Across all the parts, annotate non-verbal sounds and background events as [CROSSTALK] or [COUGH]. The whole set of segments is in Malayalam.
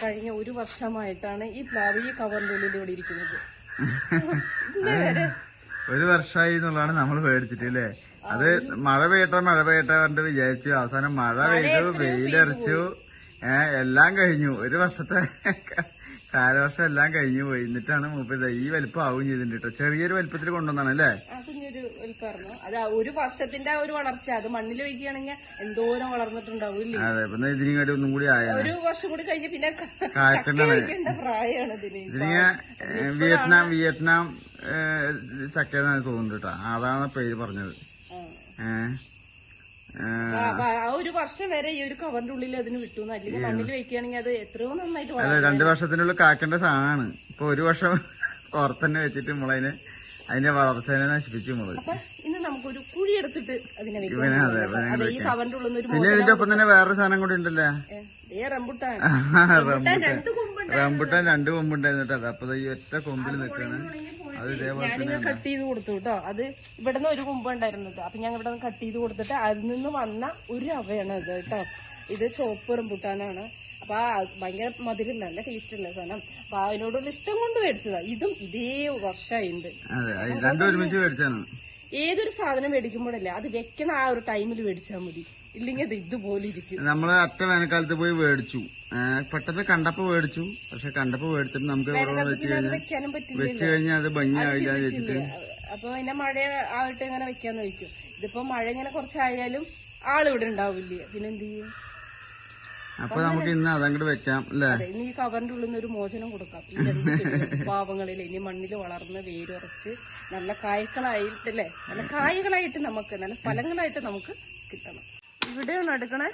കഴിഞ്ഞ ഒരു വർഷമായിട്ടാണ് ഈ പ്ലാവ് ഈ കവറിന്റെ ഉള്ളിൽ ഇവിടെ ഇരിക്കുന്നത് [LAUGHS] ഒരു വർഷമായി എന്നുള്ളതാണ് നമ്മൾ പേടിച്ചിട്ട് അല്ലേ? അത് മഴ പെയ്യട്ടെ മഴ പെയ്യട്ടെ പറഞ്ഞിട്ട് വിചാരിച്ചു. അവസാനം മഴ പെയ്തു വെയിലറിച്ചു ഏഹ് എല്ലാം കഴിഞ്ഞു. ഒരു വർഷത്തെ [LAUGHS] കാലവർഷം എല്ലാം കഴിഞ്ഞു പോയി. എന്നിട്ടാണ് മൂപ്പ ഈ വലിപ്പം ആവുകയും ചെയ്തിട്ടുണ്ട് കേട്ടോ ചെറിയൊരു വലിപ്പത്തിൽ കൊണ്ടുവന്നാണ് അല്ലേ? വലിപ്പമായിരുന്നു അത് ഒരു വർഷത്തിന്റെ ഒരു വളർച്ച അത് മണ്ണിൽ വയ്ക്കുകയാണെങ്കിൽ എന്തോരം വളർന്നിട്ടുണ്ടാവില്ലേ അതെ പിന്നെ ഇതിനും ഒന്നും കൂടി ആയ ഒരു വർഷം കൂടി കഴിഞ്ഞ് പിന്നെ. കഴിക്കേണ്ട പ്രായമാണ് ഇതിന്. വിയറ്റ്നാം വിയറ്റ്നാം ചക്ക തോന്നുന്നത് കേട്ടോ. അതാണ് പേര് പറഞ്ഞത്. ആ. ഏഹ് ഒരു വർഷം വരെ ഈ ഒരു കവറിന്റെ ഉള്ളിൽ അതിന് വിട്ടു. അല്ലെങ്കിൽ മണ്ണിൽ വെക്കുകയാണെങ്കിൽ അത് എത്രയോ നന്നായിട്ട് രണ്ടു വർഷത്തിനുള്ളിൽ കാക്കേണ്ട സാധനമാണ്. ഇപ്പൊ ഒരു വർഷം പുറത്തന്നെ വെച്ചിട്ട് മുളതിനെ അതിന്റെ വളർച്ചനെ നശിപ്പിച്ചു മുളക് ഇന്ന് നമുക്കൊരു കുഴി എടുത്തിട്ട് അതിനെ വെക്കാം. അതെ അതെ ഈ കവറിന്റെ ഉള്ളിൽ നിന്ന് ഒരു പിന്നെ ഇതിന്റെ ഒപ്പം തന്നെ വേറെ സാധനം കൂടി ഉണ്ടല്ലേ? റംബുട്ടാൻ. റംബുട്ടാൻ രണ്ട് കൊമ്പുണ്ടായിരുന്നു. കേട്ടോ. അപ്പൊ ഈ ഒറ്റ കൊമ്പിൽ നിൽക്കാണ് അത് ഇതേപോലെ കട്ട് ചെയ്ത് കൊടുത്തു കേട്ടോ. അത് ഇവിടുന്ന് ഒരു കൊമ്പ് ഉണ്ടായിരുന്നത് അപ്പൊ ഞങ്ങൾ ഇവിടെ കട്ട് ചെയ്ത് കൊടുത്തിട്ട് അതിൽ നിന്ന് വന്ന ഒരു അവയാണ് ഇത് കേട്ടോ. ഇത് ചോപ്പ് റംബുട്ടാനാണ്. അപ്പൊ ആ ഭയങ്കര മധുരം നല്ല ടേസ്റ്റ് ഉള്ള സാധനം. അപ്പൊ അതിനോടുള്ള ഇഷ്ടം കൊണ്ട് മേടിച്ചതാ. ഇതും ഇതേ വർഷമായിണ്ട് ഏതൊരു സാധനം മേടിക്കുമ്പോഴല്ലേ അത് വെക്കണ ആ ഒരു ടൈമിൽ മേടിച്ചാൽ മതി. ഇല്ലെങ്കിൽ അത് ഇതുപോലെ ഇരിക്കും. നമ്മൾ അറ്റ വേനൽക്കാലത്ത് പോയി മേടിച്ചു. പെട്ടെന്ന് കണ്ടപ്പോ മേടിച്ചു. പക്ഷെ കണ്ടപ്പോ മേടിച്ചിട്ട് നമുക്ക് വെച്ചു കഴിഞ്ഞാൽ അത് ഭംഗിയായില്ല വെച്ചിട്ട്. അപ്പൊ പിന്നെ മഴ ആയിട്ട് ഇങ്ങനെ വെക്കാന്ന് വെക്കും. ഇതിപ്പോ മഴ ഇങ്ങനെ കുറച്ചായാലും ആളിവിടെ ഉണ്ടാവില്ല? പിന്നെന്ത് ചെയ്യും? അപ്പൊ നമുക്ക് ഇന്ന് അതങ്ങോട്ട് വെക്കാം അല്ലേ? ഇനി ഈ കവറിന്റെ ഉള്ളിൽ നിന്ന് ഒരു മോചനം കൊടുക്കാം. ഈ രണ്ട് പാവങ്ങളിൽ ഇനി മണ്ണിൽ വളർന്ന് വേരുറച്ച് നല്ല കായ്കളായിട്ടല്ലേ നല്ല കായ്കളായിട്ട് നമുക്ക് നല്ല ഫലങ്ങളായിട്ട് നമുക്ക് കിട്ടണം. ഇവിടെയാണോ എടുക്കണേ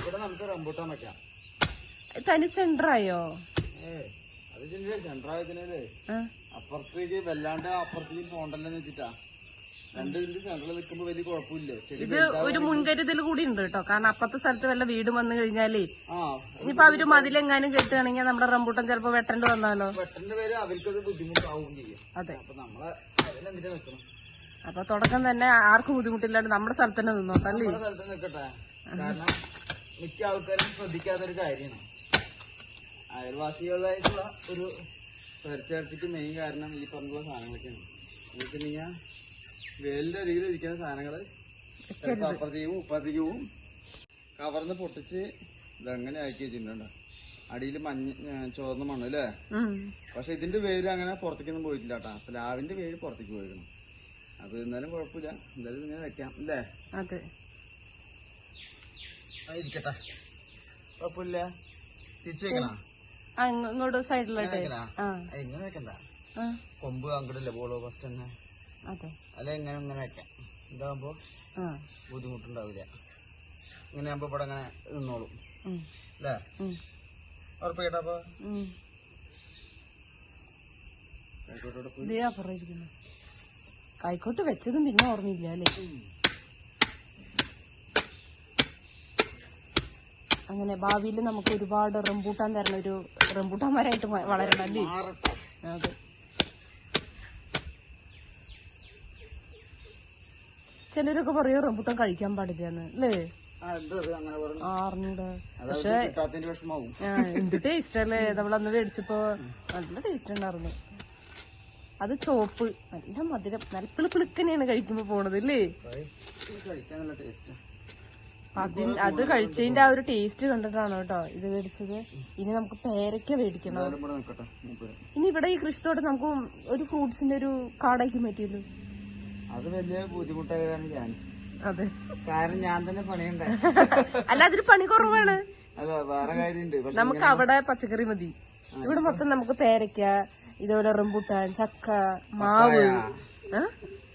ഇവിടെ നമുക്ക് റംബൂട്ടാൻ വെക്കാം. തനി സെന്ററായോ? അത് സെൻട്രായതിനല്ലേ അപ്പുറത്തേക്ക് വല്ലാണ്ട് അപ്പുറത്തേക്ക് പോണ്ടല്ലെന്ന് വെച്ചിട്ടാ. ഇത് ഒരു മുൻകരുതൽ കൂടി ഉണ്ട് കേട്ടോ. കാരണം അപ്പത്തെ സ്ഥലത്ത് വല്ല വീട് വന്നു കഴിഞ്ഞാലേ ഇനിയിപ്പോ അവർ മതിലെങ്ങാനും കെട്ടുകയാണെങ്കിൽ നമ്മുടെ റംബൂട്ടൻ ചിലപ്പോ വെട്ടേണ്ടി വന്നാലോ? അതെ. അപ്പൊ തുടക്കം തന്നെ ആർക്കും ബുദ്ധിമുട്ടില്ലാണ്ട് നമ്മുടെ സ്ഥലത്ത് തന്നെ നിൽക്കട്ടെ കാരണം മിക്ക ആൾക്കാരും ശ്രദ്ധിക്കാത്തൊരു കാര്യമാണ്. അയൽവാസികളായിട്ടുള്ള ഒരു പരിചർച്ചയ്ക്ക് മെയിൻ കാരണം ഈ പറഞ്ഞുള്ള സാധനങ്ങളൊക്കെയാണ്. എന്ന് വെച്ചിട്ടുണ്ടെങ്കിൽ വേലിന്റെ അരികിൽ ഇരിക്കുന്ന സാധനങ്ങൾ അപ്പുറത്തേക്കും ഉപ്പുറത്തേക്കും കവർന്ന് പൊട്ടിച്ച് ഇതങ്ങനെ ആക്കി വെച്ചിട്ടുണ്ട്. അടിയിൽ മഞ്ഞ ചോർന്ന മണ്ണ് അല്ലേ? പക്ഷെ ഇതിന്റെ വേര് അങ്ങനെ പുറത്തേക്കൊന്നും പോയിട്ടില്ല കേട്ടാ. സ്ലാവിന്റെ വേര് പുറത്തേക്ക് പോയിരുന്നു. അത് എന്നാലും കുഴപ്പമില്ല. എന്തായാലും ഇങ്ങനെ വെക്കാം അല്ലേ? ഇരിക്കട്ടെ. കുഴപ്പമില്ല. തിരിച്ചു വെക്കണ? ഇങ്ങോട്ട് സൈഡിലോട്ട്. ഇങ്ങനെ വെക്കണ്ട. കൊമ്പ് അങ്ങോട്ടല്ലേ ബോളോ ഫസ്റ്റ് തന്നെ. അതെ. അല്ല ഇങ്ങനെ ഇങ്ങനെ വെക്കാം. ഇതാകുമ്പോ ആ. ബുദ്ധിമുട്ടുണ്ടാവില്ല ഇങ്ങനെ ആകുമ്പോ ഇവിടെ അങ്ങനെ നിന്നോളും അല്ലേ ഉറപ്പിക്കട്ടപ്പോ കൈക്കോട്ട് വെച്ചതും പിന്നെ ഓർമ്മയില്ല അല്ലേ? അങ്ങനെ ഭാവിയിൽ നമുക്ക് ഒരുപാട് റംബൂട്ടാൻ തരണ ഒരു റംബൂട്ടാൻ മരമായിട്ട് വളരണല്ലേ വളരണം അല്ലേ? അതെ. ചിലരൊക്കെ പറയും റംബുട്ടാൻ കഴിക്കാൻ പാടില്ലെന്ന് അല്ലേ? അറിഞ്ഞൂടാ. കിട്ടാത്തതിന്റെ എന്ത് ടേസ്റ്റ് അല്ലേ നമ്മളന്ന് മേടിച്ചപ്പോ നല്ല ടേസ്റ്റ് ഉണ്ടായിരുന്നു. അത് ചോപ്പ് നല്ല മധുരം നല്ല പിളിപ്പിളിക്കനെയാണ് കഴിക്കുമ്പോ പോണത് അല്ലേ? അതിന് അത് കഴിച്ചതിന്റെ ആ ഒരു ടേസ്റ്റ് കണ്ടിട്ടാണ് കേട്ടോ ഇത് മേടിച്ചത്. ഇനി നമുക്ക് പേരക്ക മേടിക്കണം. ഇനി ഇവിടെ ഈ കൃഷിത്തോട്ട് നമുക്ക് ഒരു ഫ്രൂട്ട്സിന്റെ ഒരു കാടാക്കി പറ്റിയല്ലോ അത് വലിയ ബുദ്ധിമുട്ടായതാണ് ഞാൻ. അതെ. കാരണം ഞാൻ തന്നെ പണിയുണ്ടേ. അല്ല അതിന് പണി കുറവാണ്. അല്ല വേറെ കാര്യമുണ്ട്. നമുക്ക് അവിടെ പച്ചക്കറി മതി. ഇവിടെ മൊത്തം നമുക്ക് പേരയ്ക്ക ഇതുപോലെ റംബുട്ടാൻ ചക്ക മാവ്?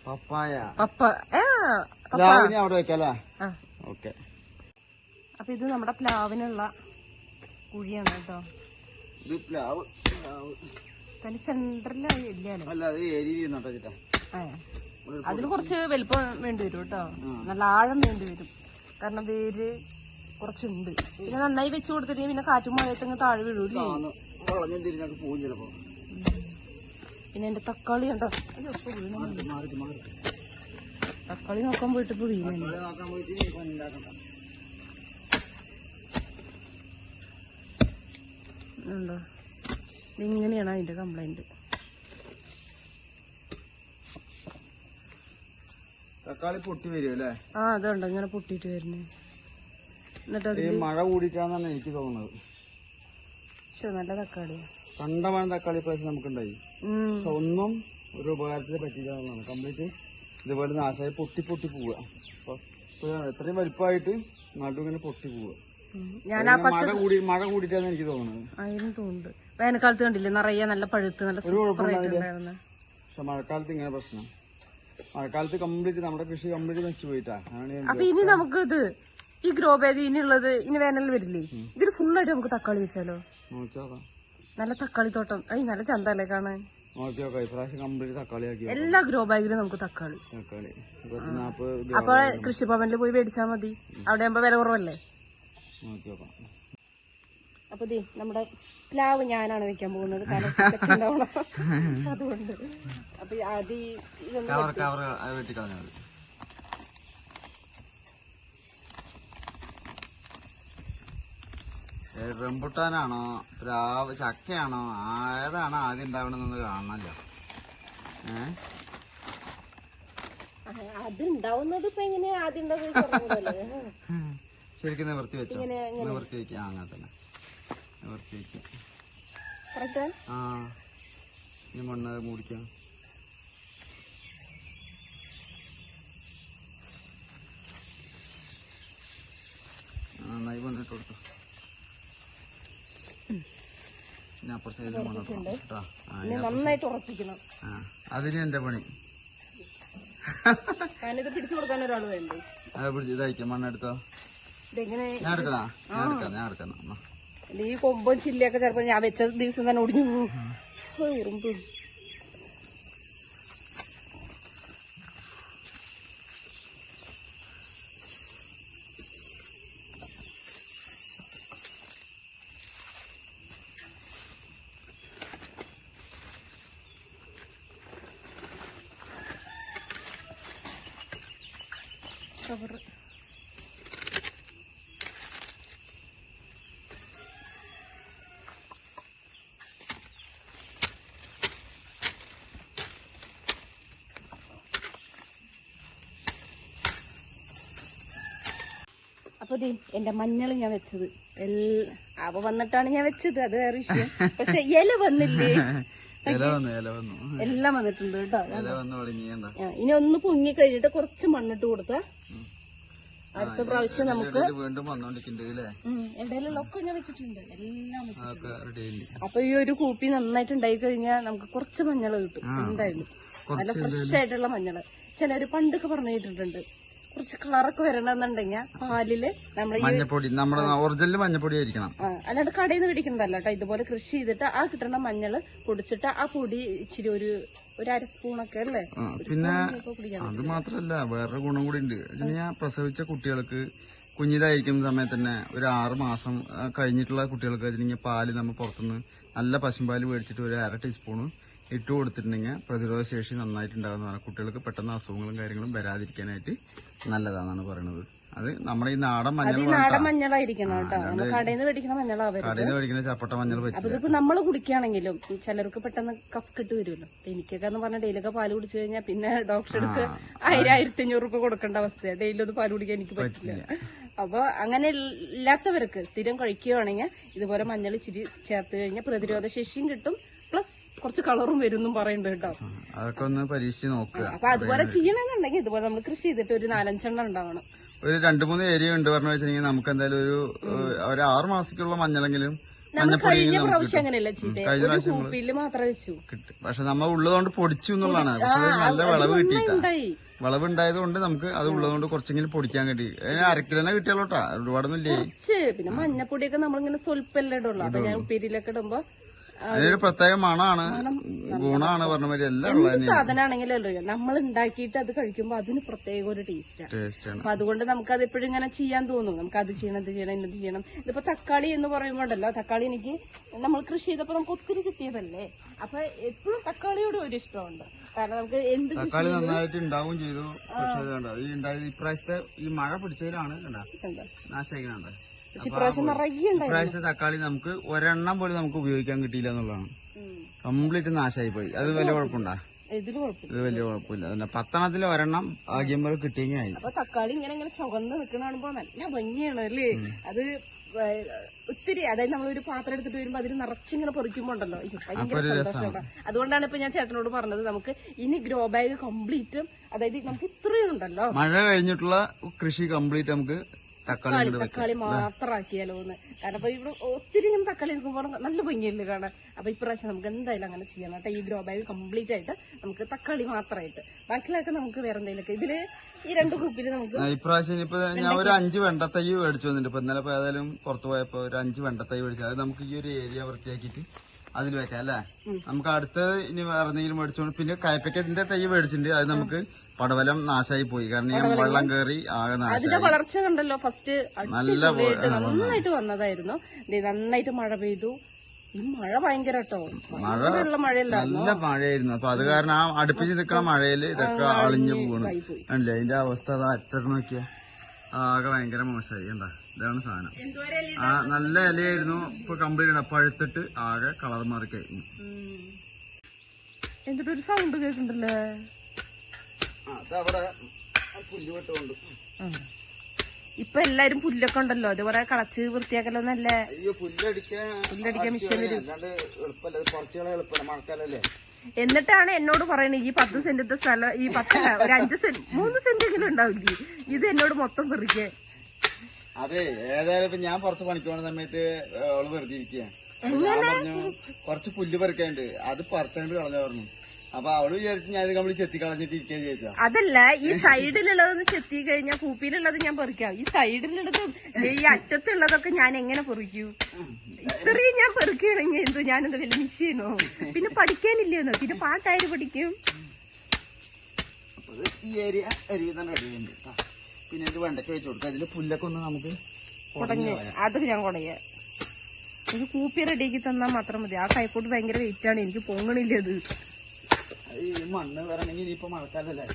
പപ്പായ. പപ്പ അവിടെ ഓക്കെ. അപ്പൊ ഇത് നമ്മുടെ പ്ലാവിനുള്ള കുഴിയാണ് കേട്ടോ. ഇത് പ്ലാവ് പ്ലാവ്. തനി സെന്ററിലായി ഇല്ലാലോ അല്ല അത് ഏരിയ അതിന് കുറച്ച് വലിപ്പം വേണ്ടി വരും കേട്ടോ. നല്ല ആഴം വേണ്ടി വരും. കാരണം വേര് കുറച്ചുണ്ട്. പിന്നെ നന്നായി വെച്ച് കൊടുത്തിട്ട് പിന്നെ കാറ്റും മഴയത്തങ്ങ് താഴെ വീഴൂല്ലേ പിന്നെ എന്റെ തക്കാളി ഉണ്ടോ തക്കാളി നോക്കാൻ പോയിട്ട് ഇപ്പൊ വീണ ഉണ്ടോ ഇങ്ങനെയാണ് അതിന്റെ കംപ്ലൈന്റ് തക്കാളി പൊട്ടി വരും അല്ലേ? ആ അതുണ്ടോ. ഇങ്ങനെ പൊട്ടിയിട്ട് വരുന്നു. എന്നിട്ട് അത് ഈ മഴ കൂടിയിട്ടാന്നാണ് എനിക്ക് തോന്നുന്നത്. പക്ഷെ നല്ല തക്കാളി കണ്ടമാനം തക്കാളി പ്രാവശ്യം നമുക്കുണ്ടായി. പക്ഷെ ഒന്നും ഒരു ഉപകാരത്തിന് പറ്റിയില്ലാന്നാണ് കംപ്ലീറ്റ് ഇതുപോലെ നാശമായി പൊട്ടി പൊട്ടി പോവുക. അപ്പൊ എത്രയും വലിപ്പമായിട്ട് നടു ഇങ്ങനെ പൊട്ടി പോവുക. ഞാൻ ആ പച്ച മഴ കൂടി മഴ കൂടിയിട്ടാന്ന് എനിക്ക് തോന്നുന്നത്. ആയിരുന്നു തോന്നുന്നുണ്ട്. വേനൽക്കാലത്ത് കണ്ടില്ലേ നിറയെ നല്ല പഴുത്ത് നല്ല സൂപ്പർ ആയിട്ടുണ്ടായിരുന്നു പക്ഷെ മഴക്കാലത്ത് ഇങ്ങനെ പ്രശ്നം. മഴക്കാലത്ത് കംപ്ലീറ്റ് നമ്മുടെ കൃഷി കംപ്ലീറ്റ് നശിച്ചു പോയിട്ടാ. അപ്പൊ ഇനി നമുക്ക് ഇത് ഈ ഗ്രോ ബാഗ് ഇനിയുള്ളത് ഇനി വേനൽ വരില്ലേ? ഇതിൽ ഫുള്ളായിട്ട് നമുക്ക് തക്കാളി വെച്ചാലോ? നല്ല തക്കാളി തോട്ടം. ഐ നല്ല ചന്തല്ലേ കാണാൻ? എല്ലാ ഗ്രോ ബാഗിലും നമുക്ക് തക്കാളി. തക്കാളി. കൃഷി ഭവനിൽ അപ്പൊ കൃഷിഭവനിൽ പോയി മേടിച്ചാ മതി. അവിടെ ആകുമ്പോ വില കുറവല്ലേ? അപ്പൊ നമ്മുടെ പ്ലാവ് ഞാനാണ് വെക്കാൻ പോകുന്നത്. കാരണം അതുകൊണ്ട്. അപ്പൊ അത് റംബുട്ടാനാണോ പ്ലാവ് ചക്കയാണോ ഏതാണോ ആദ്യം ഉണ്ടാവണമെന്നൊന്ന് കാണണല്ലോ. ഏ? ആ, അത് ഉണ്ടാവുന്നത് ഇപ്പൊ എങ്ങനെയാ? ആദ്യം? ശരിക്കും നിവർത്തി വെച്ചോ. നിവർത്തി വെക്കാം. അങ്ങനെ തന്നെ. നിവർത്തി ആ? മണ്ണ് മൂടിക്കാം നന്നായി മണ്ണിട്ട് കൊടുത്തു നന്നായിട്ട് ഉറപ്പിക്കണം. അതിന് എന്റെ പണി പിടിച്ചു കൊടുക്കാൻ ഒരാൾ വേണ്ടേ? അത് പിടിച്ച് ഇതായിരിക്കും മണ്ണെടുത്തോ? ഞാൻ എടുക്കണം? ഞാൻ എടുക്കാം ഞാൻ എടുക്കണം ഈ കൊമ്പും ചില്ലിയൊക്കെ ചിലപ്പോ ഞാൻ വെച്ച ദിവസം തന്നെ ഒടിഞ്ഞു പോകും. ഉറുമ്പ് കവറ് അപ്പൊ ദേ എന്റെ മഞ്ഞൾ ഞാൻ വെച്ചത്. എല്ല- അവ വന്നിട്ടാണ് ഞാൻ വെച്ചത് അത് വേറെ വിഷയം പക്ഷെ ഇല വന്നില്ലേ? [LAUGHS] എല്ലാം വന്നിട്ടുണ്ട് കേട്ടോ. ഇനി ഒന്ന് പൊങ്ങി കഴിഞ്ഞിട്ട് കുറച്ച് മണ്ണിട്ട് കൊടുത്താ. അടുത്ത പ്രാവശ്യം നമുക്ക് വീണ്ടും ഉം, ഞാൻ വെച്ചിട്ടുണ്ട്. എല്ലാം അപ്പൊ ഈ ഒരു കൂപ്പി നന്നായിട്ട് ഉണ്ടായി കഴിഞ്ഞാൽ നമുക്ക് കുറച്ച് മഞ്ഞൾ കിട്ടും. എന്തായാലും. നല്ല ഫ്രഷ് ആയിട്ടുള്ള മഞ്ഞൾ. ചിലര് പണ്ടൊക്കെ പറഞ്ഞു കേട്ടിട്ടുണ്ട് കുറച്ച് കളറൊക്കെ വരണമെന്നുണ്ടെങ്കിൽ പാലിൽ നമ്മൾ മഞ്ഞപ്പൊടി നമ്മുടെ ഒറിജിനൽ മഞ്ഞപ്പൊടി ആയിരിക്കണം. അല്ലാണ്ട് കടയിൽ നിന്ന് പിടിക്കുന്നതല്ല കേട്ടോ. ഇതുപോലെ കൃഷി ചെയ്തിട്ട് ആ കിട്ടുന്ന മഞ്ഞൾ പൊടിച്ചിട്ട് ആ പൊടി ഇച്ചിരി ഒരു ഒരു അര സ്പൂണൊക്കെ അല്ലേ? പിന്നെ അത് മാത്രല്ല വേറൊരു ഗുണം കൂടി ഉണ്ട്. ഞാൻ പ്രസവിച്ച കുട്ടികൾക്ക് കുഞ്ഞിതായിരിക്കുന്ന സമയത്ത് തന്നെ ഒരു ആറ് മാസം കഴിഞ്ഞിട്ടുള്ള കുട്ടികൾക്ക് അതിന് പാൽ നമ്മൾ പുറത്തുനിന്ന് നല്ല പശുമ്പാൽ മേടിച്ചിട്ട് ഒരു അര ടീസ്പൂണ് ഇട്ട് കൊടുത്തിട്ടുണ്ടെങ്കിൽ പ്രതിരോധ ശേഷി നന്നായിട്ടുണ്ടാകുന്നതാണ് കുട്ടികൾക്ക് പെട്ടെന്ന് അസുഖങ്ങളും കാര്യങ്ങളും വരാതിരിക്കാനായിട്ട് നല്ലതാണെന്നാണ് പറയുന്നത് അത് നമ്മുടെ ഈ നാടൻ മഞ്ഞൾ നാടൻ മഞ്ഞളായിരിക്കണം കേട്ടോ. നമ്മൾ കടയിൽ നിന്ന് മേടിക്കുന്ന മഞ്ഞളാ വരും കടയിൽ നിന്ന് മേടിക്കുന്ന ചപ്പട്ട മഞ്ഞൾ അപ്പൊ പറ്റില്ല ഇതിപ്പോ നമ്മൾ കുടിക്കുകയാണെങ്കിലും ഈ ചിലർക്ക് പെട്ടെന്ന് കഫ് കിട്ട് വരുമല്ലോ. എനിക്കൊക്കെ എന്ന് പറഞ്ഞാൽ ഡെയിലൊക്കെ പാൽ കുടിച്ചു കഴിഞ്ഞാൽ പിന്നെ ഡോക്ടറെ അടുത്ത് ആയിരം ആയിരത്തി അഞ്ഞൂറ് രൂപ കൊടുക്കേണ്ട അവസ്ഥയാണ് ഡെയിലി ഒന്ന് പാൽ കുടിക്കാൻ എനിക്ക് പറ്റില്ല. അപ്പൊ അങ്ങനെ ഇല്ലാത്തവർക്ക് സ്ഥിരം കഴിക്കുകയാണെങ്കിൽ ഇതുപോലെ മഞ്ഞൾ ഇച്ചിരി ചേർത്ത് കഴിഞ്ഞാൽ പ്രതിരോധ ശേഷിയും കിട്ടും. പ്ലസ് കുറച്ച് കളറും വരും എന്നും പറയുന്നുണ്ട് കേട്ടോ അതൊക്കെ ഒന്ന് പരീക്ഷിച്ച് നോക്കുക. അപ്പൊ അതുപോലെ ചെയ്യണമെന്നുണ്ടെങ്കിൽ ഇതുപോലെ നമ്മൾ കൃഷി ചെയ്തിട്ട് ഒരു നാലഞ്ചെണ്ണം ഉണ്ടാവണം. ഒരു രണ്ടു മൂന്ന് ഏരിയ ഉണ്ട് പറഞ്ഞു വെച്ചിട്ടുണ്ടെങ്കിൽ നമുക്ക് എന്തായാലും ഒരു ഒരു ആറ് മാസത്തേക്കുള്ള മഞ്ഞളെങ്കിലും കഴിഞ്ഞ പ്രാവശ്യം അങ്ങനെയല്ല ചെയ്തേ. കഴിഞ്ഞ ഒരു കൂപ്പിയിൽ മാത്രമേ വെച്ചു. കിട്ടും. പക്ഷെ നമ്മൾ ഉള്ളതുകൊണ്ട് പൊടിച്ചു എന്നുള്ളതാണ്. നല്ല വിളവ് കിട്ടിയിട്ടാ. ഉണ്ടായി. വിളവ് ഉണ്ടായത് കൊണ്ട് നമുക്ക് അത് ഉള്ളതുകൊണ്ട് കുറച്ചെങ്കിലും പൊടിക്കാൻ കിട്ടി. അരക്കിൽ തന്നെ കിട്ടിയാലോട്ടാ. ഒരുപാടൊന്നും ഇല്ലേ? പിന്നെ മഞ്ഞപ്പൊടിയൊക്കെ നമ്മളിങ്ങനെ സ്വൽപ്പല്ലേ ഇടുള്ളൂ. അപ്പൊ ഞാൻ ഉപ്പേരിയിലൊക്കെ ഇടുമ്പോ അതിനൊരു പ്രത്യേക മണമാണ് ഗുണമാണ് പറഞ്ഞ മാതിരി എല്ലാം സാധനമാണെങ്കിലും നമ്മൾ ഉണ്ടാക്കിയിട്ട് അത് കഴിക്കുമ്പോ അതിന് പ്രത്യേക ഒരു ടേസ്റ്റാണ് അപ്പൊ അതുകൊണ്ട് നമുക്ക് അത് എപ്പോഴും ഇങ്ങനെ ചെയ്യാൻ തോന്നും. നമുക്ക് അത് ചെയ്യണം ഇത് ചെയ്യണം ഇന്നത് ചെയ്യണം. ഇതിപ്പോ തക്കാളി എന്ന് പറയുമ്പോണ്ടല്ലോ തക്കാളി എനിക്ക് നമ്മൾ കൃഷി ചെയ്തപ്പോ നമുക്ക് ഒത്തിരി കിട്ടിയതല്ലേ? അപ്പൊ എപ്പോഴും തക്കാളിയോട് ഒരു ഇഷ്ടമുണ്ട്. കാരണം നമുക്ക് എന്ത് തക്കാളി നന്നായിട്ട് ഉണ്ടാവും ചെയ്തു. പക്ഷെ ഈ ഇപ്രാവശ്യത്തെ ഈ മഴ പിടിച്ചതിലാണ് നാശിക്കുന്നുണ്ട് ഇപ്രാവശ്യത്തെ തക്കാളി നമുക്ക് ഒരെണ്ണം പോലും നമുക്ക് ഉപയോഗിക്കാൻ കിട്ടിയില്ല എന്നുള്ളതാണ്. കംപ്ലീറ്റ് നാശമായി പോയി. അത് വലിയ കുഴപ്പമുണ്ടാ? ഇത് വലിയ കുഴപ്പമില്ല. അതന്നെ പത്തെണ്ണത്തിൽ ഒരെണ്ണം ആദ്യം പോലെ കിട്ടിയെങ്കിൽ ആയി. അപ്പൊ തക്കാളി ഇങ്ങനെ ഇങ്ങനെ ചുവന്ന് നിൽക്കണ കാണുമ്പോ നല്ല ഭംഗിയാണ് അല്ലേ? അത് ഒത്തിരി അതായത് നമ്മളൊരു പാത്രം എടുത്തിട്ട് വരുമ്പോ അതിൽ നിറച്ചിങ്ങനെ പൊറിക്കുമ്പോ ഉണ്ടല്ലോ ഭയങ്കര സന്തോഷം അതുകൊണ്ടാണ് ഇപ്പൊ ഞാൻ ചേട്ടനോട് പറഞ്ഞത് നമുക്ക് ഇനി ഗ്രോ ബാഗ് കംപ്ലീറ്റും അതായത് നമുക്ക് ഇത്രയും ഉണ്ടല്ലോ. മഴ കഴിഞ്ഞിട്ടുള്ള കൃഷി കംപ്ലീറ്റ് നമുക്ക് തക്കാളി മാത്രമാക്കിയാലോ എന്ന്. കാരണം അപ്പൊ ഇവിടെ ഒത്തിരി ഇങ്ങനെ തക്കാളി എടുക്കുമ്പോൾ നല്ല ഭംഗിയല്ലേ കാണാൻ. അപ്പൊ ഇപ്രാവശ്യം നമുക്ക് എന്തായാലും അങ്ങനെ ചെയ്യണം കേട്ടോ. ഈ ഗ്രോ ബാഗ് കംപ്ലീറ്റ് ആയിട്ട് നമുക്ക് തക്കാളി മാത്രമായിട്ട്. ബാക്കിയൊക്കെ നമുക്ക് വേറെ എന്തെങ്കിലും ഇതിൽ ഈ രണ്ട് കുപ്പിൽ നമുക്ക് ഇപ്രാവശ്യം ഇപ്പൊ ഞാൻ ഒരു അഞ്ച് വെണ്ടത്തൈ മേടിച്ചു വന്നിട്ട്. ഇപ്പൊ ഇന്നലെ ഏതായാലും പുറത്തു പോയപ്പോ ഒരു അഞ്ച് വെണ്ടത്തൈ മേടിച്ചു. അത് നമുക്ക് ഈ ഒരു ഏരിയ വൃത്തിയാക്കിയിട്ട് അതിൽ വെക്കാം അല്ലേ നമുക്ക് അടുത്ത് ഇനി വേറെ എന്തെങ്കിലും മേടിച്ചോണ്ട് പിന്നെ കയപ്പക്കത്തിന്റെ തൈ മേടിച്ചിട്ടുണ്ട്. അത് നമുക്ക് പടവലം നാശായി പോയി കാരണം വെള്ളം കയറി ആകെ അതിന്റെ വളർച്ച കണ്ടല്ലോ ഫസ്റ്റ് നല്ല നന്നായിട്ട് വന്നതായിരുന്നു. നന്നായിട്ട് മഴ പെയ്തു. മഴ ഭയങ്കര നല്ല മഴയായിരുന്നു. അപ്പൊ അത് കാരണം ആ അടുപ്പിച്ച് നിൽക്കുന്ന മഴയിൽ ഇതൊക്കെ അളിഞ്ഞു പോകണം അല്ലേ അതിന്റെ അവസ്ഥ അത്. അറ്റത്ത് നോക്കിയ ആകെ ഭയങ്കര മോശമായി. എന്താ ഇതാണ് സാധനം. ആ നല്ല ഇലയായിരുന്നു. ഇപ്പൊ കംപ്ലീറ്റ് ആണ് പഴുത്തിട്ട് ആകെ കളർ മാറി കഴിഞ്ഞു എന്നിട്ട് ഒരു സൗണ്ട് കേൾക്കണ്ടല്ലേ അതവിടെ ഇപ്പൊ എല്ലാരും പുല്ലൊക്കെ ഉണ്ടല്ലോ. അതുപോലെ കളച്ച് വൃത്തിയാക്കലോ നല്ല അയ്യോ പുല്ലടിക്കാൻ മെഷീൻ വരും. എന്നിട്ടാണ് എന്നോട് പറയണേ ഈ പത്ത് സെന്റിന്റെ സ്ഥലം ഈ പത്ത് ഒരു അഞ്ച് സെന്റ് മൂന്ന് സെന്റെങ്കിലും ഉണ്ടാവില്ലേ? ഇത് എന്നോട് മൊത്തം പെറിക്കേ അതെ ഏതായാലും ഇപ്പൊ ഞാൻ പുറത്ത് പണിക്ക് പോണ സമയത്ത് അവൾ വെറുതെ ഇരിക്കുകയാണ്. ഞാൻ പറഞ്ഞു കുറച്ച് പുല്ല് പറിക്കാണ്ട് അത് പറിച്ചാണ്ട് കളഞ്ഞ പറഞ്ഞു. അപ്പൊ അവൾ വിചാരിച്ചു ഞാൻ കമ്പിളി ചെത്തി കളഞ്ഞിട്ട് ഇരിക്കാൻ ചോദിച്ചാ അതല്ല ഈ സൈഡിലുള്ളതൊന്ന് ചെത്തി കഴിഞ്ഞാൽ കൂപ്പിയിലുള്ളത് ഞാൻ പെറുക്കാം. ഈ സൈഡിലുള്ളതും ഈ അറ്റത്തുള്ളതൊക്കെ ഞാൻ എങ്ങനെ പൊറിക്കൂ? ഇത്രയും ഞാൻ പെറുക്കുകയാണെങ്കിൽ എന്തോ ഞാനെന്താ വലിയ മിഷീനോ പിന്നെ പഠിക്കാനില്ലേന്നോ? പിന്നെ പാട്ടായിട്ട് പഠിക്കും? ഈ ഏരിയ ഒരുവിധം റെഡി ഉണ്ട് ട്ടാ. പിന്നെ ഇത് വെണ്ടയ്ക്ക് വെച്ച് കൊടുക്കാം. ഇതിൽ പുല്ലൊക്കെ ഒന്ന് നമുക്ക് കുടഞ്ഞ് അത് ഞാൻ കുടയ ഒരു കൂപ്പി റെഡിയാക്കി തന്നാൽ മാത്രം മതി. ആ കൈക്കോട്ട് ഭയങ്കര വെയിറ്റ് ആണ്. എനിക്ക് പൊങ്ങണില്ല അത് മണ്ണ് വരണമെങ്കിൽ ഇനിയിപ്പോ മഴക്കാലല്ലേ?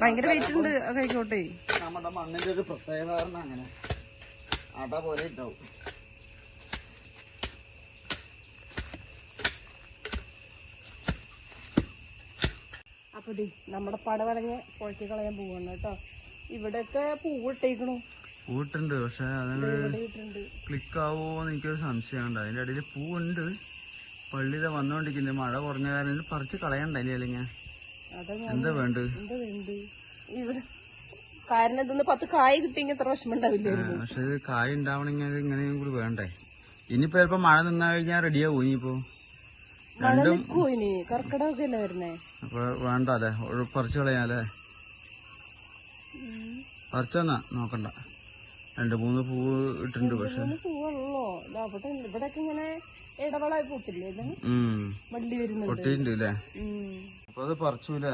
ഭയങ്കര വെയിറ്റ് ഉണ്ട് കൈക്കോട്ടെ. നമ്മുടെ മണ്ണിന്റെ ഒരു പ്രത്യേകത കാരണം അങ്ങനെ. അട പോലെ ഉണ്ടാവും അപ്പൊ നമ്മുടെ പടവരഞ്ഞ് പൊഴക്കി കളയാൻ പോവാണ് കേട്ടോ. ഇവിടെയൊക്കെ പൂവിട്ടേക്കണു. പൂട്ടുണ്ട് പക്ഷെ ഇട്ടുണ്ട് ക്ലിക്ക് ആവുമോന്ന് എനിക്കൊരു സംശയമുണ്ട് അതിന്റെ ഇടയിൽ പൂവുണ്ട്. പള്ളിയിലെ വന്നോണ്ടിരിക്കുന്നത് മഴ കുറഞ്ഞ കാരണം പറിച്ച് കളയണ്ട ഇനി അല്ലെങ്കിൽ. എന്താ വേണ്ട ഇവിടെ കാരണം ഇതൊന്ന് പത്ത് കായ് കിട്ടിയെങ്കിൽ ഇത്ര വിഷമം ഉണ്ടാവില്ലായിരുന്നു പക്ഷെ കായ് ഉണ്ടാവണമെങ്കിൽ അത് ഇങ്ങനെയും കൂടി വേണ്ടേ? ഇനിയിപ്പോ ചിലപ്പോ മഴ നിന്നാ കഴിഞ്ഞാൽ റെഡിയാവും ഇനിയിപ്പോ. രണ്ടും കർക്കിടകമൊക്കെ അല്ലേ വരുന്നേ? അപ്പൊ വേണ്ട അല്ലേ പറിച്ച് കളയാല്ലേ പറിച്ചെന്നാ? നോക്കണ്ട. രണ്ട് മൂന്ന് പൂവ് ഇട്ടിട്ടുണ്ട് പക്ഷെ. പൂവുള്ളോ. അവിടെ ഇങ്ങനെ ഇടവളായി പൂത്തില്ലേ വരുന്നുണ്ട്. പൊട്ടിയിട്ടുണ്ട് അല്ലേ. അപ്പൊ അത് പറിച്ചൂലേ.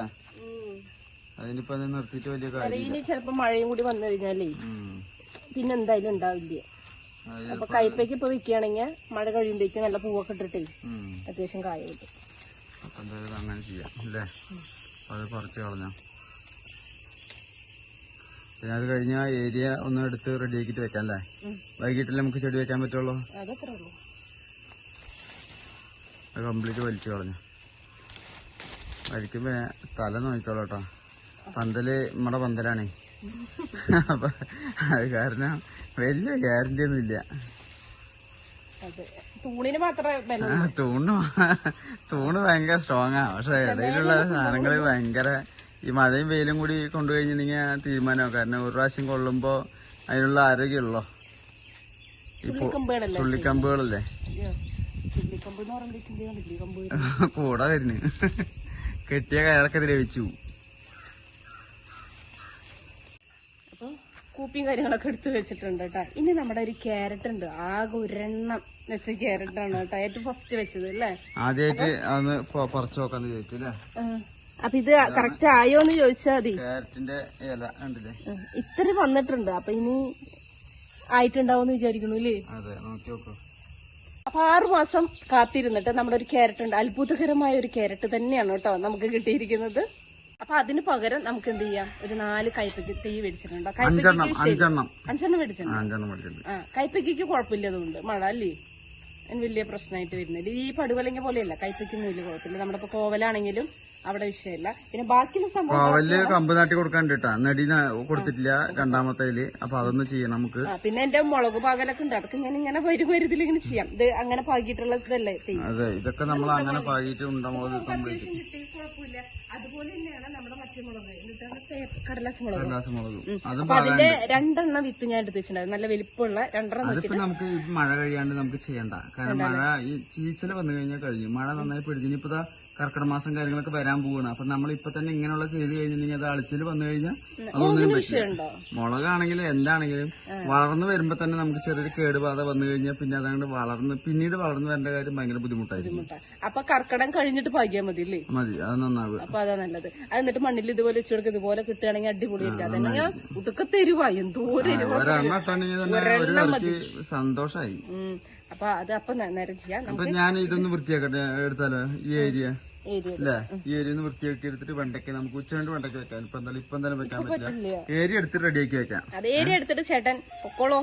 അതിനിപ്പോ അത് നിർത്തിയിട്ട് വലിയ കാര്യം ചിലപ്പോ മഴയും കൂടി വന്നു കഴിഞ്ഞാലേ. പിന്നെ എന്തായാലും ഉണ്ടാവില്ല? അപ്പൊ കയ്പയ്ക്ക് ഇപ്പൊ വിൽക്കുകയാണെങ്കിൽ മഴ കഴിയുമ്പോഴേക്കും നല്ല പൂവൊക്കെ ഇട്ടിട്ടേ. അത്യാവശ്യം കായ കിട്ടും അപ്പൊ എന്തായാലും അങ്ങനെ ചെയ്യാം അല്ലേ അത് പറിച്ചു കളഞ്ഞോ. പിന്നെ അത് കഴിഞ്ഞ ഏരിയ ഒന്ന് എടുത്ത് റെഡി ആക്കിട്ട് വെക്കാം അല്ലേ. വൈകിട്ടല്ലേ നമുക്ക് ചെടി വെക്കാൻ പറ്റുള്ളൂ? അത് കംപ്ലീറ്റ് വലിച്ചു കളഞ്ഞു. വലിക്കുമ്പോ തല നോക്കിക്കോളൂ കേട്ടോ. പന്തൽ നമ്മുടെ പന്തലാണേ. അപ്പൊ അത് കാരണം വലിയ ഗ്യാരണ്ടി ഒന്നും ഇല്ല. തൂണിന് തൂണ് തൂണ് ഭയങ്കര സ്ട്രോങ് ആ. പക്ഷെ ഇടയിലുള്ള സാധനങ്ങൾ ഭയങ്കര ഈ മഴയും വെയിലും കൂടി കൊണ്ടു കഴിഞ്ഞിട്ടുണ്ടെങ്കിൽ തീരുമാനമാവും. കാരണം ഒരു പ്രാവശ്യം കൊള്ളുമ്പോ അതിനുള്ള ആരോഗ്യമുള്ളോ? കമ്പുകളല്ലേ തുള്ളിക്കമ്പുകളല്ലേ? [LAUGHS] കൂടെ വരുന്നു. കെട്ടിയ കയറൊക്കെ ദ്രവിച്ചു കൂപ്പിയും കാര്യങ്ങളൊക്കെ എടുത്തു വെച്ചിട്ടുണ്ട് കേട്ടോ. ഇനി നമ്മുടെ ഒരു ക്യാരറ്റ് ഉണ്ട്. ആകെ ഒരെണ്ണം വെച്ച ക്യാരറ്റ് ആണ് കേട്ടോ. ഏറ്റവും ഫസ്റ്റ് വെച്ചത് അല്ലേ? ആദ്യമായിട്ട് അന്ന് പറിച്ചു നോക്കാന്ന് ചോദിച്ചു അല്ലേ? ആ. അപ്പൊ ഇത് കറക്റ്റ് ആയോ എന്ന് ചോദിച്ചാൽ മതി. ക്യാരറ്റിന്റെ ഇല കണ്ടില്ലേ? ഇത്ര വന്നിട്ടുണ്ട്. അപ്പൊ ഇനി ആയിട്ടുണ്ടാവും വിചാരിക്കുന്നു അല്ലേ? അതെ നോക്കി നോക്കൂ. അപ്പൊ ആറു മാസം കാത്തിരുന്നിട്ട് നമ്മുടെ ഒരു ക്യാരറ്റ് ഉണ്ട്. അത്ഭുതകരമായ ഒരു ക്യാരറ്റ് തന്നെയാണ് കേട്ടോ നമുക്ക് കിട്ടിയിരിക്കുന്നത്. അപ്പൊ അതിന് പകരം നമുക്ക് എന്ത് ചെയ്യാം? ഒരു നാല് കൈപ്പയ്ക്ക് തീ മേടിച്ചിട്ടുണ്ടോ. അഞ്ചെണ്ണം കൈപ്പയ്ക്ക് അഞ്ചെണ്ണം. മേടിച്ചിട്ടുണ്ട്. ആ, കുഴപ്പമില്ല അതുകൊണ്ട്. മഴ അല്ലേ? വലിയ പ്രശ്നമായിട്ട് വരുന്നില്ല. ഈ പടുവലങ്ങ പോലെയല്ല കൈപ്പിക്കുന്നില്ല വലിയ കുഴപ്പമില്ല. നമ്മുടെ ഇപ്പൊ കോവലാണെങ്കിലും അവിടെ വിഷയമില്ല. പിന്നെ ബാക്കിയുള്ള സംഭവം കോവൽ കമ്പ് നാട്ടി കൊടുക്കാണ്ട് നടി കൊടുത്തിട്ടില്ല രണ്ടാമത്തേൽ അപ്പൊ അതൊന്നും ചെയ്യാം നമുക്ക്. പിന്നെ എന്റെ മുളക് പാകലൊക്കെ ഉണ്ട്. അതൊക്കെ ഞാൻ ഇങ്ങനെ വരും വരുതിൽ ഇങ്ങനെ ചെയ്യാം. ഇത് അങ്ങനെ പാകിയിട്ടുള്ള ഇതല്ലേ അതെ ഇതൊക്കെ നമ്മൾ അങ്ങനെ പാകിയിട്ട് ഉണ്ടാവും അതുപോലെ തന്നെയാണ് നമ്മുടെ മറ്റേ മുളക് എന്നിട്ടാണ് തേ- കടലാസ് മുളക് കടലാസ് മുളകും അതും അപ്പൊ അതിന്റെ രണ്ടെണ്ണം വിത്ത് ഞാൻ എടുത്ത് വെച്ചിട്ടുണ്ടായിരുന്നു. നല്ല വലിപ്പമുള്ള രണ്ടെണ്ണം അതിപ്പോ നമുക്ക് മഴ കഴിയാണ്ട് നമുക്ക് ചെയ്യണ്ട. കാരണം മഴ ഈ ചീച്ചൽ വന്നു കഴിഞ്ഞാൽ കഴിഞ്ഞു. മഴ നന്നായി പിടിച്ചു ഇനിയിപ്പോ ദാ കർക്കിടക മാസം കാര്യങ്ങളൊക്കെ വരാൻ പോവാണ്. അപ്പൊ നമ്മൾ ഇപ്പൊ തന്നെ ഇങ്ങനെയുള്ള ചെയ്ത് കഴിഞ്ഞിട്ടുണ്ടെങ്കിൽ അത് അളിച്ചിൽ വന്നു കഴിഞ്ഞാൽ അതൊന്നും പറ്റില്ല മുളകാണെങ്കിലും എന്താണെങ്കിലും വളർന്നു വരുമ്പോ തന്നെ നമുക്ക് ചെറിയൊരു കേടുപാത വന്നു കഴിഞ്ഞാൽ പിന്നെ അതങ്ങോട്ട് വളർന്ന് പിന്നീട് വളർന്നു വരേണ്ട കാര്യം ഭയങ്കര ബുദ്ധിമുട്ടായിരിക്കും. അപ്പൊ കർക്കിടം കഴിഞ്ഞിട്ട് പാകിയാൽ മതി അല്ലേ? മതി അത് നന്നാവുക. അപ്പൊ അതാ നല്ലത്. അത് എന്നിട്ട് മണ്ണിൽ ഇതുപോലെ വെച്ച് കൊടുക്കുക ഇതുപോലെ കിട്ടുകയാണെങ്കിൽ അടിപൊളിയായിട്ട് അതന്നെ ഉടുക്കത്തെ എരിവാ എന്തോരം സന്തോഷായി. ഉം. അപ്പൊ അത് അപ്പൊ നേരം ചെയ്യാം. അപ്പൊ ഞാൻ ഇതൊന്ന് വൃത്തിയാക്കട്ടെ എടുത്താലോ? ഈ ഏരിയ. അല്ലേ ഈ ഏരിയ ഒന്ന് വൃത്തിയാക്കി എടുത്തിട്ട് വെണ്ടയ്ക്ക് നമുക്ക് ഉച്ചകൊണ്ട് വെണ്ടയ്ക്ക് വെക്കാം. ഇപ്പൊ എന്തായാലും ഇപ്പൊ എന്തായാലും വെക്കാൻ പറ്റില്ല. ഏരിയ എടുത്തിട്ട് റെഡിയാക്കി വെക്കാം. അത് ഏരിയ എടുത്തിട്ട് ചേട്ടൻ പൊക്കോളോ.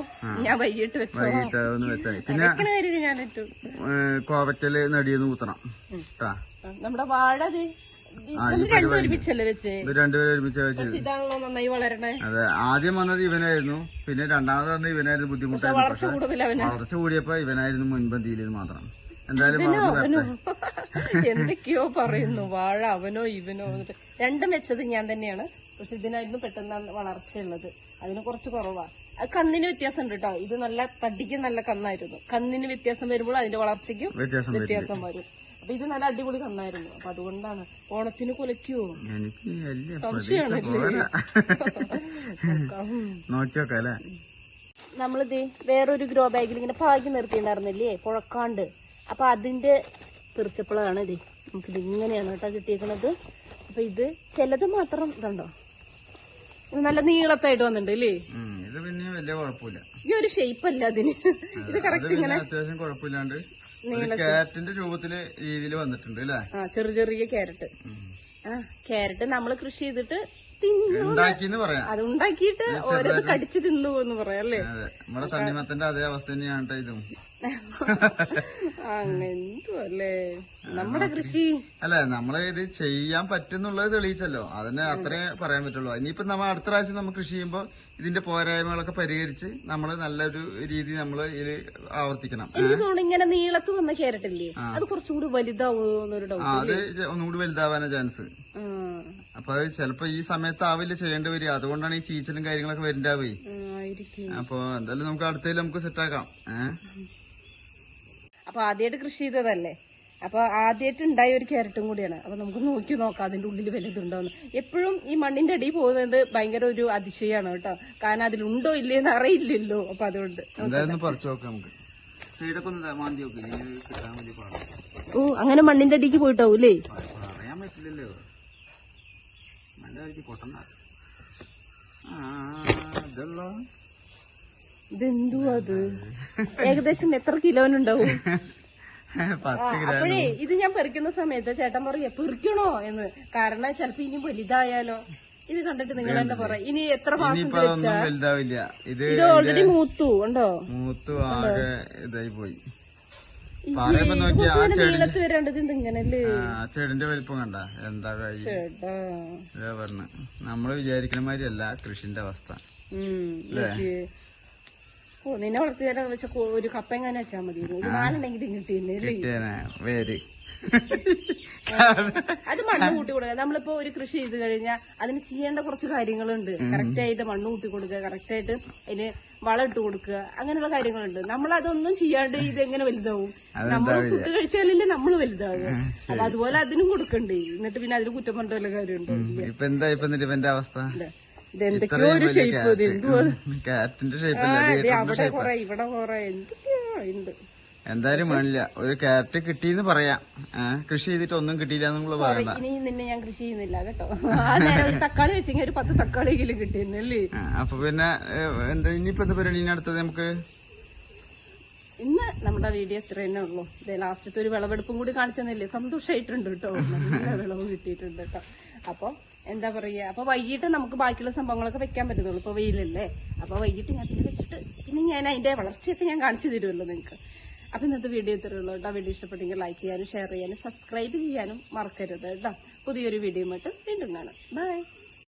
ഞാൻ വൈകിട്ട് വെച്ചോ വൈകിട്ട് ഒന്ന് വെച്ചാൽ പിന്നെ കോവറ്റൽ നടിയെന്ന് കൂത്തണം കേട്ടാ നമ്മുടെ വാഴ രണ്ടുപേരും ഒരുമിച്ച് വെച്ചത് ഇതാണല്ലോ നന്നായി വളരണേ. അതെ ആദ്യം വന്നത് ഇവനായിരുന്നു. പിന്നെ രണ്ടാമത് വന്നത് ഇവനായിരുന്നു ബുദ്ധിമുട്ടായിരുന്നു. വളർച്ച കൂടിയപ്പോ ഇവനായിരുന്നു മുൻപന്തിയിൽ മാത്രം. എന്തായാലും. [LAUGHS] എന്തൊക്കെയോ [LAUGHS] പറയുന്നു. വാഴ അവനോ ഇവനോ രണ്ടും വെച്ചത് ഞാൻ തന്നെയാണ്. പക്ഷെ ഇതിനായിരുന്നു പെട്ടെന്ന് വളർച്ചയുള്ളത്. അതിന് കുറച്ച് കുറവാ. അത് കന്നിന് വ്യത്യാസം ഉണ്ട് കേട്ടോ. ഇത് നല്ല തടിക്ക് നല്ല കന്നായിരുന്നു. കന്നിന് വ്യത്യാസം വരുമ്പോൾ അതിന്റെ വളർച്ചയ്ക്കും വ്യത്യാസം വരും. അപ്പൊ ഇത് നല്ല അടിപൊളി തന്നായിരുന്നു. അപ്പൊ അതുകൊണ്ടാണ് ഓണത്തിന് കൊലക്കുവോ എനിക്ക് വലിയ [LAUGHS] അല്ലേ? നമ്മളിത് വേറൊരു ഗ്രോ ബാഗിൽ ഇങ്ങനെ പാകി നിർത്തിയിട്ടുണ്ടായിരുന്നില്ലേ? പുഴക്കാണ്ട്. അപ്പൊ അതിന്റെ തെറിച്ചപ്പോഴാണ് ഇത്. നമുക്കിത് ഇങ്ങനെയാണ് കേട്ടോ കിട്ടിയേക്കണത്. അപ്പൊ ഇത് ചിലത് മാത്രം ഇതുണ്ടോ? ഇത് നല്ല നീളത്തായിട്ട് വന്നിട്ടുണ്ട് അല്ലേ ഇത് പിന്നെ വലിയ കുഴപ്പമില്ല. ഈ ഒരു ഷേപ്പ് അല്ല അതിന്. ഇത് കറക്റ്റ് ഇങ്ങനെ അത്യാവശ്യം കുഴപ്പമില്ലാണ്ട് ഒരു കാരറ്റിന്റെ രൂപത്തിൽ രീതിയിൽ വന്നിട്ടുണ്ട് അല്ലേ? ആ ചെറിയ ചെറിയ ക്യാരറ്റ്. ആ ക്യാരറ്റ് നമ്മൾ കൃഷി ചെയ്തിട്ട് തിന്നു പറയാം. അത് ഉണ്ടാക്കിയിട്ട് ഓരോ കടിച്ചു തിന്നു എന്ന് പറയാം അല്ലേ? അതെ നമ്മുടെ തണ്ണിമത്തന്റെ അതേ അവസ്ഥ തന്നെയാണ് ഇതും. [LAUGHS] അങ്ങെന്തുവല്ലേ നമ്മുടെ കൃഷി. അല്ലെ നമ്മളെ ഇത് ചെയ്യാൻ പറ്റുന്നുള്ളത് തെളിയിച്ചല്ലോ. അതിന് അത്രേ പറയാൻ പറ്റുള്ളൂ. ഇനിയിപ്പോ നമ്മൾ അടുത്ത പ്രാവശ്യം നമ്മൾ കൃഷി ചെയ്യുമ്പോ ഇതിന്റെ പോരായ്മകളൊക്കെ പരിഹരിച്ച് നമ്മൾ നല്ലൊരു രീതി നമ്മൾ ഇത് ആവർത്തിക്കണം. ഇങ്ങനെ നീളത്ത് വന്ന കേരട്ടില്ലേ അത് കുറച്ചുകൂടി ആ അത് ഒന്നുകൂടി വലുതാവാനാ ചാൻസ് അപ്പൊ അത് ചിലപ്പോ ഈ സമയത്ത് ആവില്ല ചെയ്യേണ്ടി വരിക. അതുകൊണ്ടാണ് ഈ ചീച്ചലും കാര്യങ്ങളൊക്കെ വരണ്ടാവേ അപ്പൊ എന്തായാലും നമുക്ക് അടുത്തതിൽ നമുക്ക് സെറ്റാക്കാം ഏഹ്? അപ്പൊ ആദ്യമായിട്ട് കൃഷി ചെയ്തതല്ലേ? അപ്പൊ ആദ്യമായിട്ട് ഉണ്ടായ ഒരു ക്യാരറ്റും കൂടിയാണ്. അപ്പൊ നമുക്ക് നോക്കി നോക്കാം അതിന്റെ ഉള്ളിൽ വലുതുണ്ടോന്ന്. എപ്പോഴും ഈ മണ്ണിന്റെ അടിയിൽ പോകുന്നത് ഭയങ്കര ഒരു അതിശയാണ് കേട്ടോ. കാരണം അതിലുണ്ടോ ഇല്ലേന്ന് അറിയില്ലല്ലോ. അപ്പൊ അതുകൊണ്ട് ഓ അങ്ങനെ മണ്ണിന്റെ അടിക്ക് പോയിട്ടാവൂലേ പറയാൻ പറ്റില്ലല്ലോ. നല്ല വഴിക്ക് പൊട്ടണ്ട ആ ഇതല്ലോ ഇതെന്തു അത്? ഏകദേശം എത്ര കിലോനുണ്ടാവും? [LAUGHS] അപ്പോഴേ ഇത് ഞാൻ പെറിക്കുന്ന സമയത്ത് ചേട്ടൻ പറയ പെറിക്കണോ? എന്ന്. കാരണം ചിലപ്പോ ഇനി വലുതായാലോ. ഇത് കണ്ടിട്ട് നിങ്ങൾ തന്നെ പറ ഇനി എത്ര മാസം വലുതാവില്ല. ഇത് ഓൾറെഡി മൂത്തു ഉണ്ടോ? മൂത്തു ആകെ ഇതായി പോയി. നീളത്ത് വരേണ്ടത് ചെടിന്റെ വലിപ്പം കണ്ട. എന്താ പറഞ്ഞ. നമ്മൾ വിചാരിക്കണ മാതിരി അല്ല കൃഷിന്റെ അവസ്ഥ. ഓ നിന്നെ വളർത്തി തരാൻ വെച്ച ഒരു കപ്പ എങ്ങനെ വെച്ചാൽ മതി. ഇത് നാലുണ്ടെങ്കിലും കിട്ടിയിരുന്നേ അത് മണ്ണ് കൂട്ടി കൊടുക്കുക. നമ്മളിപ്പോ ഒരു കൃഷി ചെയ്ത് കഴിഞ്ഞാൽ അതിന് ചെയ്യേണ്ട കുറച്ച് കാര്യങ്ങളുണ്ട്. കറക്റ്റ് ആയിട്ട് മണ്ണ് കൂട്ടി കൊടുക്കുക കറക്റ്റ് ആയിട്ട് അതിന് വളം ഇട്ട് കൊടുക്കുക അങ്ങനെയുള്ള കാര്യങ്ങളുണ്ട്. നമ്മൾ അതൊന്നും ചെയ്യാണ്ട് ഇത് എങ്ങനെ വലുതാവും നമ്മൾ ഫുഡ് കഴിച്ചാലല്ലേ നമ്മൾ വലുതാവുക. അപ്പൊ അതുപോലെ അതിനും കൊടുക്കണ്ടേ. എന്നിട്ട് പിന്നെ അതിന് കുറ്റം പറഞ്ഞ കാര്യമുണ്ട്. ഇപ്പൊ എന്താ ഇപ്പൊ അവസ്ഥ? ഇത് എന്തൊക്കെയോ ഒരു ഷേപ്പ് ഇത് എന്തുവാ കാറ്റിന്റെ ഷേപ്പ് അവിടെ കൊറേ ഇവിടെ കൊറേ എന്തൊക്കെയോ ഉണ്ട്. എന്തായാലും വേണില്ല. ഒരു ക്യാരറ്റ് കിട്ടിയെന്ന് പറയാം. കൃഷി ചെയ്തിട്ട് ഒന്നും കിട്ടിയില്ല എന്നുള്ള പറയണ്ട. ഇനി നിന്നെ ഞാൻ കൃഷി ചെയ്യുന്നില്ല കേട്ടോ. തക്കാളി വെച്ചെങ്കിൽ ഒരു പത്ത് തക്കാളിയെങ്കിലും കിട്ടിയിരുന്നല്ലേ അപ്പൊ പിന്നെ എന്താ ഇനിയിപ്പോ എന്താ പരിപാടി? അടുത്തത് നമുക്ക്? ഇന്ന് നമ്മുടെ വീഡിയോ ഇത്ര തന്നെ ഉള്ളൂ. ഇതേ ലാസ്റ്റത്തെ ഒരു വിളവെടുപ്പും കൂടി കാണിച്ചെന്നില്ലേ? സന്തോഷമായിട്ടുണ്ട് കേട്ടോ. നല്ല വിളവ് കിട്ടിയിട്ടുണ്ട് കേട്ടോ. അപ്പൊ എന്താ പറയാ അപ്പൊ വൈകിട്ട് നമുക്ക് ബാക്കിയുള്ള സംഭവങ്ങളൊക്കെ വെക്കാൻ പറ്റുന്നുള്ളൂ ഇപ്പൊ വെയിലല്ലേ അപ്പൊ വൈകിട്ട് ഞാൻ പിന്നെ വെച്ചിട്ട് പിന്നെ ഞാൻ അതിന്റെ വളർച്ചയൊക്കെ ഞാൻ കാണിച്ചു തരുമല്ലോ നിങ്ങൾക്ക് അപ്പൊ ഇന്നത്തെ വീഡിയോ ഇത്രയുള്ളൂ കേട്ടോ. വീഡിയോ ഇഷ്ടപ്പെട്ടെങ്കിൽ ലൈക്ക് ചെയ്യാനും ഷെയർ ചെയ്യാനും സബ്സ്ക്രൈബ് ചെയ്യാനും മറക്കരുത് കേട്ടോ. പുതിയൊരു വീഡിയോ വീണ്ടും കാണാം. ബൈ